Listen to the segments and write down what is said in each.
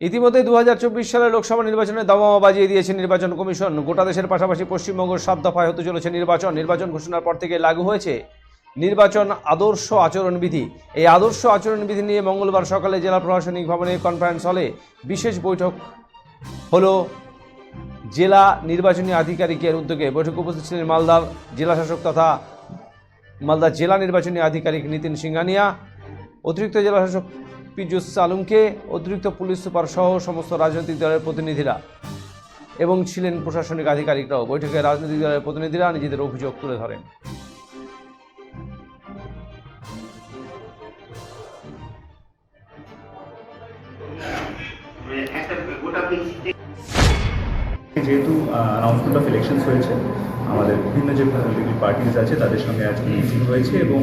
ইতিমধ্যে দু সালে লোকসভা নির্বাচনে দামামা বাজিয়ে দিয়েছে নির্বাচন কমিশন। গোটা দেশের পাশাপাশি পশ্চিমবঙ্গের সাত দফায় হতে চলেছে নির্বাচন। নির্বাচন ঘোষণার পর থেকে লাগু হয়েছে নির্বাচন আদর্শ আচরণবিধি। এই আদর্শ আচরণবিধি নিয়ে মঙ্গলবার সকালে জেলা প্রশাসনিক ভবনে কনফারেন্স হলে বিশেষ বৈঠক হলো জেলা নির্বাচনী আধিকারিকের উদ্যোগে। বৈঠকে উপস্থিত ছিলেন মালদার জেলাশাসক তথা মালদা জেলা নির্বাচনী আধিকারিক নিতিন সিংহানিয়া, অতিরিক্ত জেলাশাসক পীযুষ আলমকে অতিরিক্ত পুলিশ সুপার সহ সমস্ত রাজনৈতিক দলের প্রতিনিধিরা এবং ছিলেন প্রশাসনিক আধিকারিকরাও। বৈঠকে রাজনৈতিক দলের প্রতিনিধিরা নিজেদের অভিযোগ তুলে ধরেন। যেহেতু অ্যানাউন্সমেন্ট অফ ইলেকশনস হয়েছে, আমাদের বিভিন্ন যে পলিটিক্যাল পার্টিস আছে, তাদের সঙ্গে আজকে মিটিং হয়েছে এবং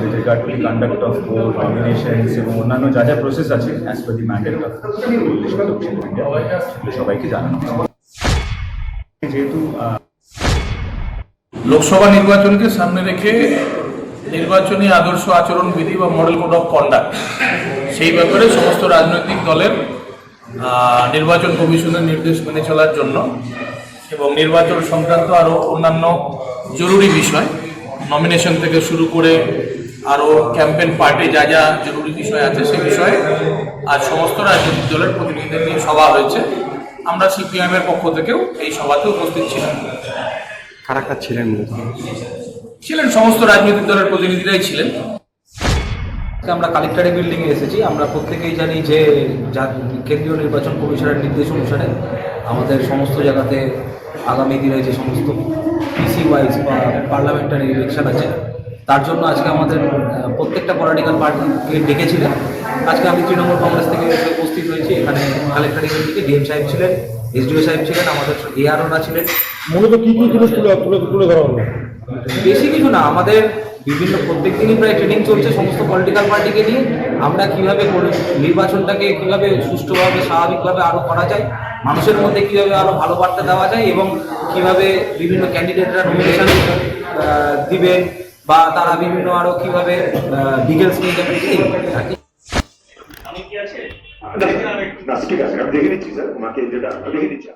with regard to conduct of vote nominations এবং অন্যান্য যা যা প্রসেস আছে as per the mandate of সবাইকে জানানো যেহেতু লোকসভা নির্বাচনকে সামনে রেখে নির্বাচনী আদর্শ আচরণ, বিধি বা মডেল কোড অফ কন্ডাক্ট সেই ব্যাপারে সমস্ত রাজনৈতিক দলের নির্বাচন কমিশনের নির্দেশ মেনে চলার জন্য এবং নির্বাচন সংক্রান্ত আরও অন্যান্য জরুরি বিষয় নমিনেশন থেকে শুরু করে আরও ক্যাম্পেন পার্টি যা যা জরুরি বিষয় আছে সে বিষয়ে আর সমস্ত রাজনৈতিক দলের প্রতিনিধিদের নিয়ে সভা হয়েছে। আমরা সিপিআইএম এর পক্ষ থেকেও এই সভাতে উপস্থিত ছিলাম। কারা ছিলেন ছিলেন সমস্ত রাজনৈতিক দলের প্রতিনিধিরাই ছিলেন। আমরা কালেক্টরে বিল্ডিংয়ে এসেছি আমরা প্রত্যেকেই জানি যে কেন্দ্রীয় নির্বাচন কমিশনের নির্দেশ অনুসারে আমাদের সমস্ত জায়গাতে আগামী দিনে যে সমস্ত পিসি ওয়াইজ বা পার্লামেন্টারি ইলেকশন আছে তার জন্য আজকে আমাদের প্রত্যেকটা পলিটিক্যাল পার্টিকে ডেকেছিলেন। আজকে আমি তৃণমূল কংগ্রেস থেকে উপস্থিত হয়েছি এখানে কালেক্টরে বিল্ডিংয়ে ডিএম সাহেব ছিলেন এসডিও সাহেব ছিলেন আমাদের এআরওরা ছিলেন। মূলত কি কি জিনিস তুলে তুলে ধরা হলো? বেশি কিছু না আমাদের বিভিন্ন প্রত্যেক দিনই প্রায় ট্রেনিং চলছে সমস্ত পলিটিক্যাল পার্টিকে নিয়ে। আমরা কীভাবে নির্বাচনটাকে কীভাবে সুষ্ঠুভাবে স্বাভাবিকভাবে আরও করা যায় মানুষের মধ্যে কীভাবে আরও ভালো বার্তা দেওয়া যায় এবং কীভাবে বিভিন্ন ক্যান্ডিডেটরা নমিনেশন দিবেন বা তারা বিভিন্ন আরও কীভাবে ডিটেলস নিয়ে যাবেন। ঠিক আছে আমি দেখে নিচ্ছি স্যার। মাকে যেটা দেখে নিচ্ছি।